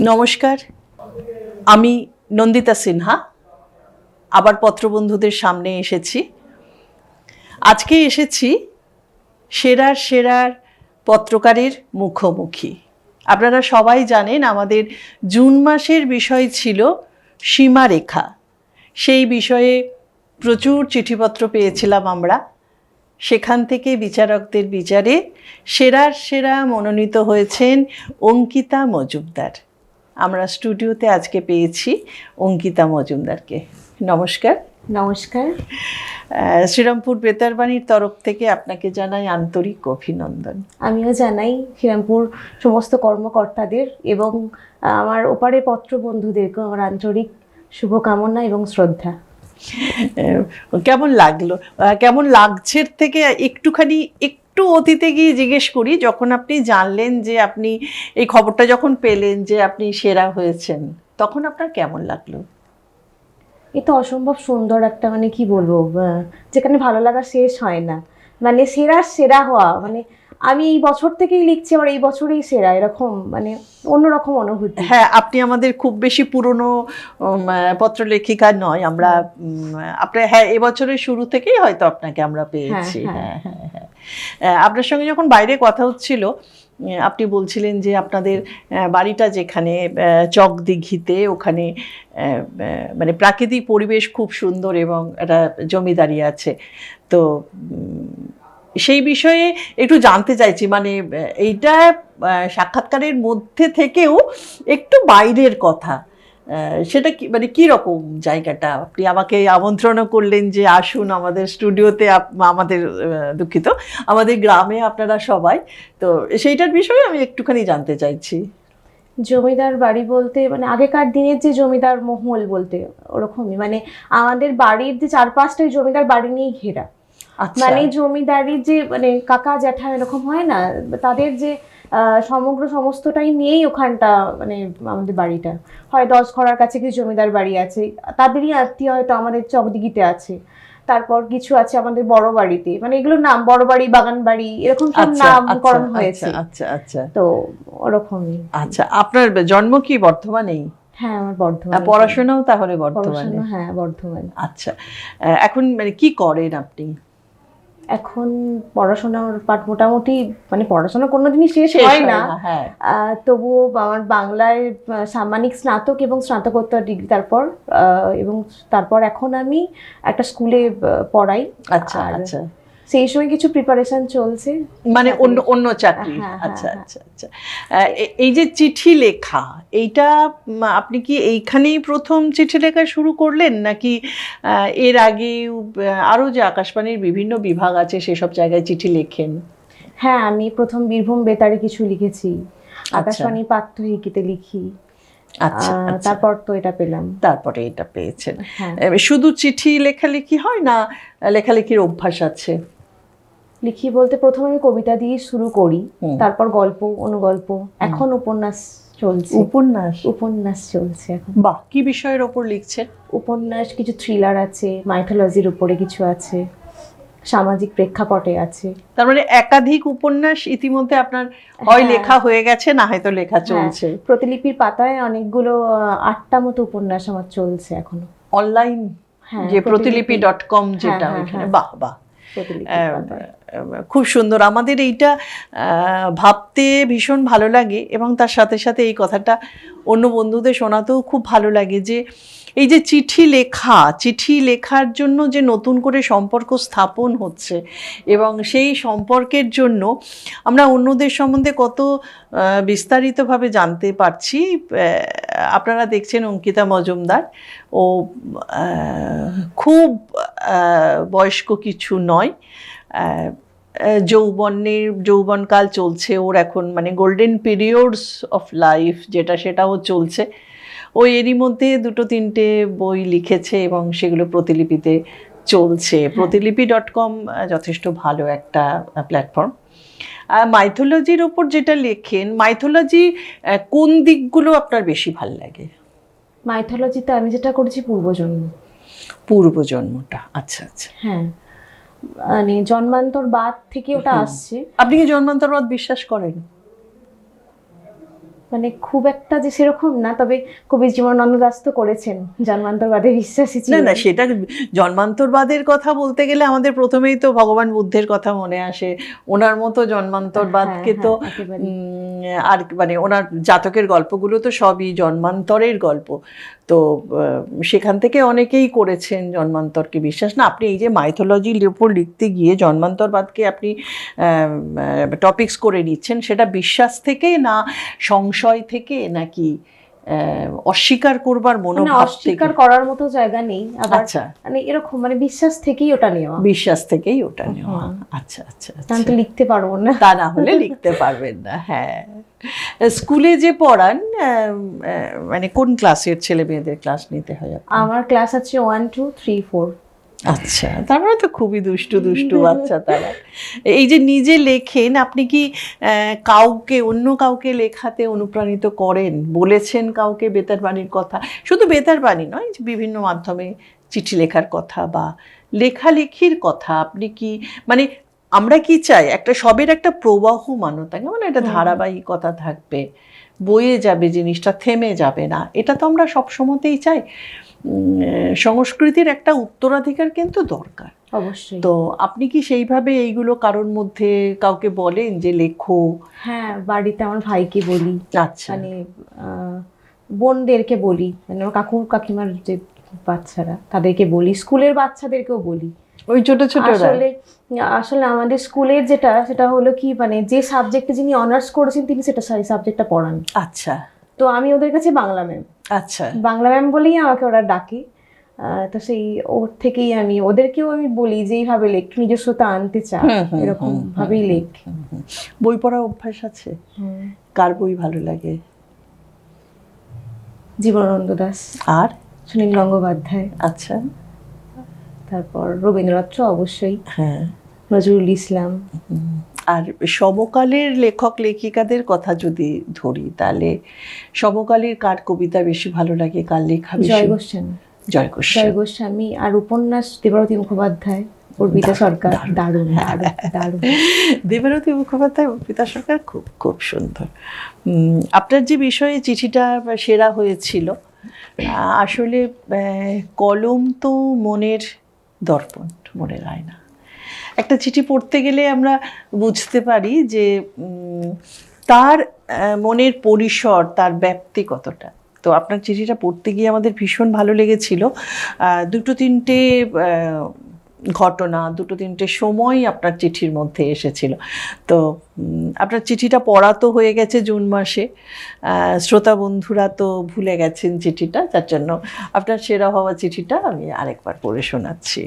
নমস্কার আমি নন্দিতা সিনহা আবার পত্রবন্ধুদের সামনে এসেছি। আজকে এসেছি সেরার সেরার পত্রকারের মুখোমুখি। আপনারা সবাই জানেন আমাদের জুন মাসের বিষয় ছিল সীমারেখা। সেই বিষয়ে প্রচুর চিঠিপত্র পেয়েছিলাম আমরা। সেখান থেকে বিচারকদের বিচারে সেরার সেরা মনোনীত হয়েছেন অঙ্কিতা মজুমদার। আমরা স্টুডিওতে আজকে পেয়েছি অঙ্কিতা মজুমদারকে। নমস্কার। নমস্কার। শ্রীরামপুর বেতারবাণীর তরফ থেকে আপনাকে জানাই আন্তরিক অভিনন্দন। আমিও জানাই শ্রীরামপুর সমস্ত কর্মকর্তাদের এবং আমার ওপারে পত্র বন্ধুদেরকে আমার আন্তরিক শুভকামনা এবং শ্রদ্ধা। কেমন লাগল? কেমন লাগছে থেকে? একটুখানি একটু অতীতে গিয়ে জিজ্ঞেস করি যখন আপনি জানলেন যে আপনি এই খবরটা যখন পেলেন যে আপনি সেরা হয়েছেন তখন আপনার কেমন লাগল? এ তো অসম্ভব সুন্দর একটা মানে কি বলব যেখানে ভালো লাগা শেষ হয় না। মানে সেরা সেরা হওয়া। মানে আমি এই বছর থেকেই লিখছি আবার এই বছরেই সেরা। এরকম মানে অন্যরকম অনুভূতি। হ্যাঁ আপনি আমাদের খুব বেশি পুরনো পত্রলেখিকা নয়। আমরা আপনার হ্যাঁ এবছরের শুরু থেকেই হয়তো আপনাকে আমরা পেয়েছি। হ্যাঁ, হ্যাঁ। হ্যাঁ হ্যাঁ আপনার সঙ্গে যখন বাইরে কথা হচ্ছিল আপনি বলছিলেন যে আপনাদের বাড়িটা যেখানে চক দিঘিতে ওখানে মানে প্রাকৃতিক পরিবেশ খুব সুন্দর এবং একটা জমিদারি আছে। তো সেই বিষয়ে একটু জানতে চাইছি মানে এইটা সাক্ষাৎকারের মধ্যে থেকেও একটু বাইরের কথা। সেটা কি মানে কি রকম জায়গাটা? আপনি আমাকে আমন্ত্রণও করলেন যে আসুন আমাদের স্টুডিওতে আমাদের দুঃখিত। আমাদের গ্রামে আপনারা সবাই। তো সেইটার বিষয়ে আমি একটুখানি জানতে চাইছি। জমিদার বাড়ি বলতে মানে আগেকার দিনের যে জমিদার মহল বলতে ওরকমই। মানে আমাদের বাড়ির যে চারপাশটা ওই জমিদার বাড়ি নিয়েই ঘেরা। আচ্ছা। মানে জমিদারির যে মানে কাকা জ্যাঠা এরকম হয় না তাদের যে সমগ্র সমস্তটাই নিয়েই ওখানটা মানে আমাদের বাড়িটা। হয় দশ ঘরার কাছে কিছু জমিদার বাড়ি আছে তাদেরই আত্মীয় হয়তো আমাদের চকদিঘিতে আছে। তারপর কিছু আছে আমাদের বড় বাড়িতে মানে এগুলো নাম বড় বাড়ি বাগান বাড়ি এরকম সব আচ্ছা নামকরণ আচ্ছা, হয়েছে। আচ্ছা আচ্ছা। তো ওরকমই। আচ্ছা আপনার জন্ম কি বর্ধমানেই? হ্যাঁ আমার বর্ধমান পড়াশোনাও তাহলে বর্ধমানে। হ্যাঁ বর্ধমান। আচ্ছা এখন মানে কি করেন আপনি? এখন পড়াশোনার পাঠ মোটামুটি মানে পড়াশোনা কোনোদিনই শেষ শেষ হয় না। তবু আহ, তবুও আমার বাংলায় সাম্মানিক স্নাতক এবং স্নাতকোত্তর ডিগ্রি তারপর আহ, এবং তারপর এখন আমি একটা স্কুলে পড়াই। আচ্ছা আচ্ছা। সেই সময় কিছু প্রিপারেশন চলছে। মানে অন্য অন্য চাকরি। হ্যাঁ, হ্যাঁ, আচ্ছা হ্যাঁ। আচ্ছা আচ্ছা। আহ, এই যে চিঠি লেখা এইটা আপনি কি এইখানেই প্রথম চিঠি লেখা শুরু করলেন? নাকি এর আগে আরও যে আকাশবাণীর বিভিন্ন বিভাগ আছে সেসব জায়গায় চিঠি লেখেন? হ্যাঁ আমি প্রথম বীরভূম বেতারে কিছু লিখেছি। আকাশবাণী পাঠ্যহিকিতে লিখি। আচ্ছা আচ্ছা। তারপর তো এটা পেলাম। তারপরে এটা পেয়েছেন। শুধু চিঠি লেখালেখি হয় না লেখালেখির অভ্যাস আছে? লিখি বলতে প্রথমে আমি কবিতা দিয়ে শুরু করি তারপর গল্প অনুগল্প এখন উপন্যাস চলছে। উপন্যাস? উপন্যাস চলছে এখন। বাহ কি বিষয়ের ওপর লিখছেন? উপন্যাস কিছু থ্রিলার আছে মাইথোলজির উপরে কিছু আছে সামাজিক প্রেক্ষাপটে আছে। তার মানে একাধিক উপন্যাস ইতিমধ্যে আপনার হয় হ্যাঁ। লেখা হয়ে গেছে না হয়তো লেখা চলছে। প্রতিলিপির পাতায় অনেকগুলো আটটা মতো উপন্যাস আমার চলছে এখনও। অনলাইন হ্যাঁ যে প্রতিলিপি ডট কম যেটা হ্যাঁ, হ্যাঁ। বাহ বাহ। খুব সুন্দর। আমাদের এইটা ভাবতে ভীষণ ভালো লাগে এবং তার সাথে সাথে এই কথাটা অন্য বন্ধুদের শোনাতেও খুব ভালো লাগে যে এই যে চিঠি লেখা, চিঠি লেখার জন্য যে নতুন করে সম্পর্ক স্থাপন হচ্ছে এবং সেই সম্পর্কের জন্য আমরা অন্যদের সম্বন্ধে কত বিস্তারিতভাবে জানতে পারছি আপনারা দেখছেন অঙ্কিতা মজুমদার। ও খুব বয়স্ক কিছু নয় যৌবনের, যৌবনকাল চলছে ওর এখন মানে গোল্ডেন পিরিয়ডস অফ লাইফ যেটা সেটাও চলছে। ও এরই মধ্যে দুটো তিনটে বই লিখেছে এবং সেগুলো প্রতিলিপিতে চলছে। প্রতিলিপি ডট কম যথেষ্ট ভালো একটা প্ল্যাটফর্ম। আর মাইথোলজির ওপর যেটা লেখেন মাইথোলজি কোন দিকগুলো আপনার বেশি ভালো লাগে? মাইথোলজিতে আমি যেটা করেছি পূর্বজন্ম। পূর্বজন্মটা আচ্ছা আচ্ছা। হ্যাঁ। মানে জন্মান্তর বাদ থেকে ওটা আসছে। আপনি কি জন্মান্তরবাদ বিশ্বাস করেন? মানে খুব একটা যে সেরকম না তবে কবি জীবনানন্দ দাস তো করেছেন জন্মান্তরবাদে বিশ্বাসী ছিল না না সেটা জন্মান্তরবাদের কথা বলতে গেলে আমাদের প্রথমেই তো ভগবান বুদ্ধের কথা মনে আসে। ওনার মতো জন্মান্তরবাদকে হ্যাঁ, তো হ্যাঁ, আর মানে ওনার জাতকের গল্পগুলো তো সবই জন্মান্তরের গল্প। তো সেখান থেকে অনেকেই করেছেন জন্মান্তরকে বিশ্বাস। না আপনি এই যে মাইথোলজির উপর লিখতে গিয়ে জন্মান্তরবাদকে আপনি টপিকস করে নিচ্ছেন সেটা বিশ্বাস থেকে না সংশয় থেকে নাকি অস্বীকার করবার মানে মনোভাব অস্বীকার করার মতো জায়গা নেই আচ্ছা। মানে এরকম মানে বিশ্বাস থেকেই ওটা নেওয়া। বিশ্বাস থেকেই ওটা নেওয়া। আচ্ছা আচ্ছা আমি আচ্ছা। তো লিখতে পারব না। তা না হলে লিখতে পারবেন না হ্যাঁ। স্কুলে যে পড়ান মানে কোন ক্লাসের ছেলে মেয়েদের ক্লাস নিতে হয় আমার ক্লাস আছে ওয়ান টু থ্রি ফোর আচ্ছা তার মানে তো খুবই দুষ্টু দুষ্টু বাচ্চা তারা। এই যে নিজে লেখেন আপনি কি কাউকে অন্য কাউকে লেখাতে অনুপ্রাণিত করেন? বলেছেন কাউকে বেতার বাণীর কথা। শুধু বেতার বাণী নয় যে বিভিন্ন মাধ্যমে চিঠি লেখার কথা বা লেখালেখির কথা আপনি কি মানে আমরা কি চাই? একটা সবের একটা প্রবাহ মানো থাকে মানে একটা ধারাবাহিকতা থাকবে। বয়ে যাবে জিনিসটা থেমে যাবে না। এটা তো আমরা সব সময়তেই চাই। সংস্কৃতির একটা উত্তরাধিকার কিন্তু দরকার। অবশ্যই। তো আপনি কি সেইভাবে এইগুলো কারোর মধ্যে কাউকে বলেন যে লেখো? হ্যাঁ বাড়িতে আমার ভাইকে বলি। আচ্ছা। মানে বোনদেরকে বলি। মানে আমার কাকু কাকিমার যে বাচ্চারা তাদেরকে বলি। স্কুলের বাচ্চাদেরকেও বলি। ওই ছোট ছোট আসলে আসলে আমাদের স্কুলের যেটা সেটা হলো কি মানে যে সাবজেক্টে যিনি অনার্স করেছেন তিনি সেটা সেই সাবজেক্টটা পড়ান। আচ্ছা। তো আমি ওদের কাছে বাংলা ম্যাম আচ্ছা। বাংলা ম্যাম বলেই আমাকে ওরা ডাকে। তো সেই ওর থেকেই আমি ওদেরকেও আমি বলি যে এইভাবে লেখ নিজস্বতা আনতে চা এরকম ভাবেই লেখ। বই পড়ার অভ্যাস আছে? কার বই ভালো লাগে? জীবনানন্দ দাস। আর? সুনীল গঙ্গোপাধ্যায়। আচ্ছা। তারপর রবীন্দ্রনাথ অবশ্যই। হ্যাঁ। নজরুল ইসলাম। আর সমকালের লেখক লেখিকাদের কথা যদি ধরি তাহলে সমকালের কার কবিতা বেশি ভালো লাগে কার লেখা জয় গোস্বামী। জয় গোস্বামী। জয় গোস্বামী আর উপন্যাস দেবরতী মুখোপাধ্যায় অর্পিতা সরকার। দারুণ। দারুণ দারুণ দেবেরতী মুখোপাধ্যায় অর্পিতা সরকার খুব খুব সুন্দর। আপনার যে বিষয়ে চিঠিটা সেরা হয়েছিল আসলে কলম তো মনের দর্পণ মনের আয়না। একটা চিঠি পড়তে গেলে আমরা বুঝতে পারি যে তার মনের পরিসর, তার ব্যাপ্তি কতটা। তো আপনার চিঠিটা পড়তে গিয়ে আমাদের ভীষণ ভালো লেগেছিল। দুটো তিনটে ঘটনা, দুটো তিনটে সময় আপনার চিঠির মধ্যে এসেছিল। তো আপনার চিঠিটা পড়া তো হয়ে গেছে জুন মাসে। শ্রোতা বন্ধুরা তো ভুলে গেছেন চিঠিটা, যার জন্য আপনার সেরা হওয়া চিঠিটা আমি আরেকবার পড়ে শোনাচ্ছি।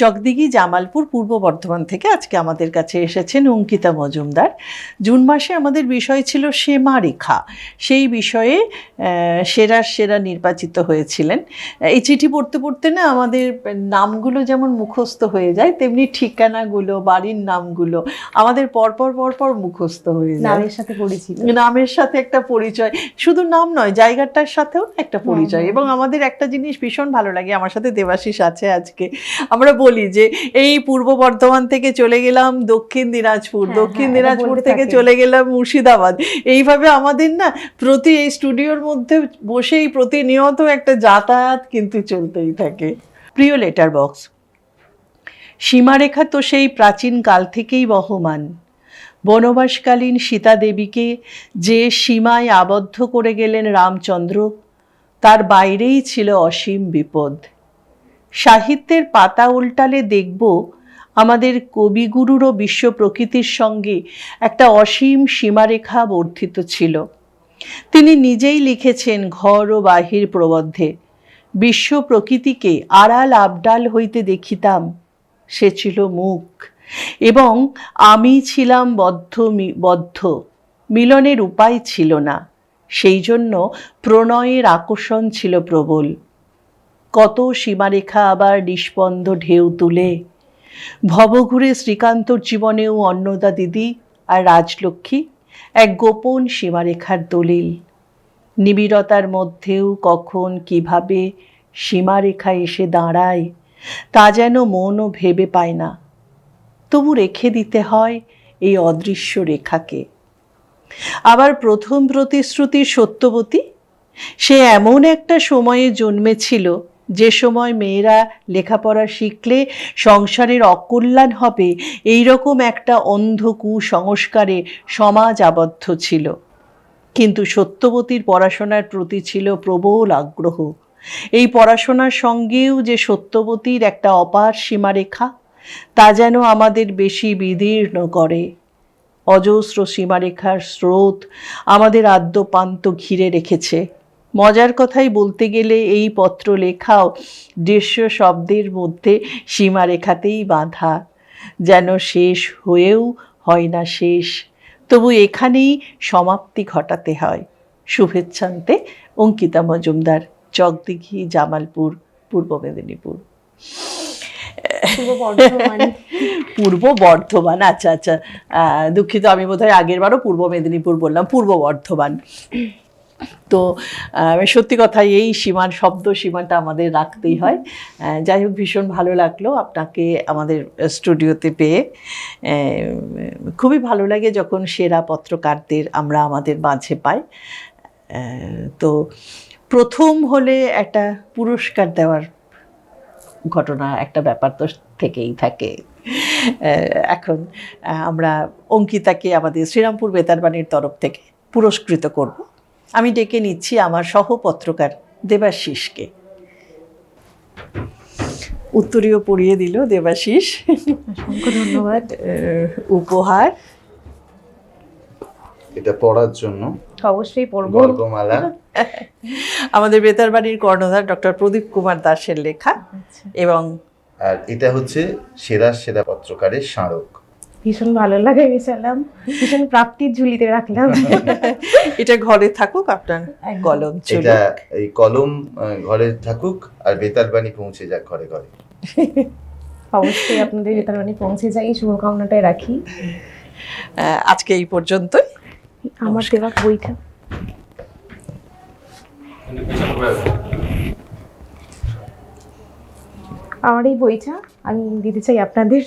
চকদিঘি জামালপুর পূর্ব বর্ধমান থেকে আজকে আমাদের কাছে এসেছেন অঙ্কিতা মজুমদার। জুন মাসে আমাদের বিষয় ছিল সেমা রেখা সেই বিষয়ে সেরার সেরা নির্বাচিত হয়েছিলেন। এই চিঠি পড়তে পড়তে না আমাদের নামগুলো যেমন মুখস্থ হয়ে যায় তেমনি ঠিকানাগুলো বাড়ির নামগুলো আমাদের পরপর পরপর মুখস্থ হয়ে যায়। নামের সাথে পরিচিত। নামের সাথে একটা পরিচয়। শুধু নাম নয় জায়গাটার সাথেও একটা পরিচয়। এবং আমাদের একটা জিনিস ভীষণ ভালো লাগে আমার সাথে দেবাশিস আছে আজকে। আমরা বলি যে এই পূর্ব বর্ধমান থেকে চলে গেলাম দক্ষিণ দিনাজপুর হ্যাঁ, দক্ষিণ হ্যাঁ, দিনাজপুর থেকে চলে গেলাম মুর্শিদাবাদ। এইভাবে আমাদের না প্রতি এই স্টুডিওর মধ্যে বসেই প্রতিনিয়ত একটা যাতায়াত কিন্তু চলতেই থাকে। প্রিয় লেটার বক্স সীমারেখা তো সেই প্রাচীন কাল থেকেই বহমান। বনবাসকালীন সীতা দেবীকে যে সীমায় আবদ্ধ করে গেলেন রামচন্দ্র তার বাইরেই ছিল অসীম বিপদ। সাহিত্যের পাতা উল্টালে দেখব আমাদের কবিগুরুরও বিশ্ব প্রকৃতির সঙ্গে একটা অসীম সীমারেখা বর্ধিত ছিল। তিনি নিজেই লিখেছেন ঘর ও বাহির প্রবদ্ধে বিশ্ব প্রকৃতিকে আড়াল আবডাল হইতে দেখিতাম, সে ছিল মুখ। এবং আমি ছিলাম বদ্ধ বদ্ধ। মিলনের উপায় ছিল না। সেই জন্য প্রণয়ের আকর্ষণ ছিল প্রবল। কত সীমারেখা আবার নিষ্পন্দ ঢেউ তুলে। ভবঘুরে শ্রীকান্তর জীবনেও অন্নদা দিদি আর রাজলক্ষ্মী এক গোপন সীমারেখার দলিল। নিবিড়তার মধ্যেও কখন কীভাবে সীমারেখা এসে দাঁড়ায়, তা যেন মনও ভেবে পায় না। তবু রেখে দিতে হয় এই অদৃশ্য রেখাকে। আবার প্রথম প্রতিশ্রুতি সত্যবতী? সে এমন একটা সময়ে জন্মেছিল যে সময় মেয়েরা লেখাপড়া শিখলে সংসারের অকল্যাণ হবে এই রকম একটা অন্ধ কুসংস্কারে সমাজ আবদ্ধ ছিল। কিন্তু সত্যবতীর পড়াশোনার প্রতি ছিল প্রবল আগ্রহ। এই পড়াশোনার সঙ্গেও যে সত্যবতীর একটা অপার সীমারেখা, তা যেন আমাদের বেশি বিদীর্ণ করে। অজস্র সীমারেখার স্রোত আমাদের আদ্যপান্ত ঘিরে রেখেছে। মজার কথাই বলতে গেলে এই পত্র লেখাও দৃশ্য শব্দের মধ্যে সীমারেখাতেই বাঁধা। যেন শেষ হয়েও হয় না শেষ তবু এখানেই সমাপ্তি ঘটাতে হয়। শুভেচ্ছান্তে অঙ্কিতা মজুমদার চকদিঘি জামালপুর পূর্ব মেদিনীপুর। পূর্ব বর্ধমান। আচ্ছা আচ্ছা দুঃখিত আমি বোধহয় আগের বারও পূর্ব মেদিনীপুর বললাম পূর্ব বর্ধমান। তো সত্যি কথা এই সীমার শব্দ সীমাটা আমাদের রাখতেই হয়। যাই হোক, ভীষণ ভালো লাগল আপনাকে আমাদের স্টুডিওতে পেয়ে। খুবই ভালো লাগে যখন সেরা পত্রকারদের আমরা আমাদের মাঝে পাই। তো প্রথম হলে একটা পুরস্কার দেওয়ার ঘটনা একটা ব্যাপার তো থেকেই থাকে। এখন আমরা অঙ্কিতাকে আমাদের শ্রীরামপুর বেতারবাণীর তরফ থেকে পুরস্কৃত করব। আমি ডেকে নিচ্ছি আমার সহপত্রকার দেবাশিসকে। উত্তরীয় পড়িয়ে দিল দেবাশিস। অসংখ্য ধন্যবাদ। উপহার। এটা পড়ার জন্য। অবশ্যই পড়ব। গল্পমালা। আমাদের বেতারবাণীর কর্ণধার ডক্টর প্রদীপ কুমার দাসের লেখা আচ্ছা। এবং আর এটা হচ্ছে সেরা সেরা পত্রকারের স্মারক। ভীষণ ভালো লাগে মিশালাম। ভীষণ প্রাপ্তির ঝুলিতে রাখলাম। এটা ঘরে থাকুক আপনার কলম এটা এই কলম ঘরে থাকুক আর বেতারবাণী পৌঁছে যাক ঘরে ঘরে। অবশ্যই আপনাদের বেতারবাণী পৌঁছে যাই এই শুভকামনাটাই রাখি। আহ, আজকে এই পর্যন্তই। আমার দেওয়া বইটা। আমার এই বইটা আমি দিতে চাই আপনাদের।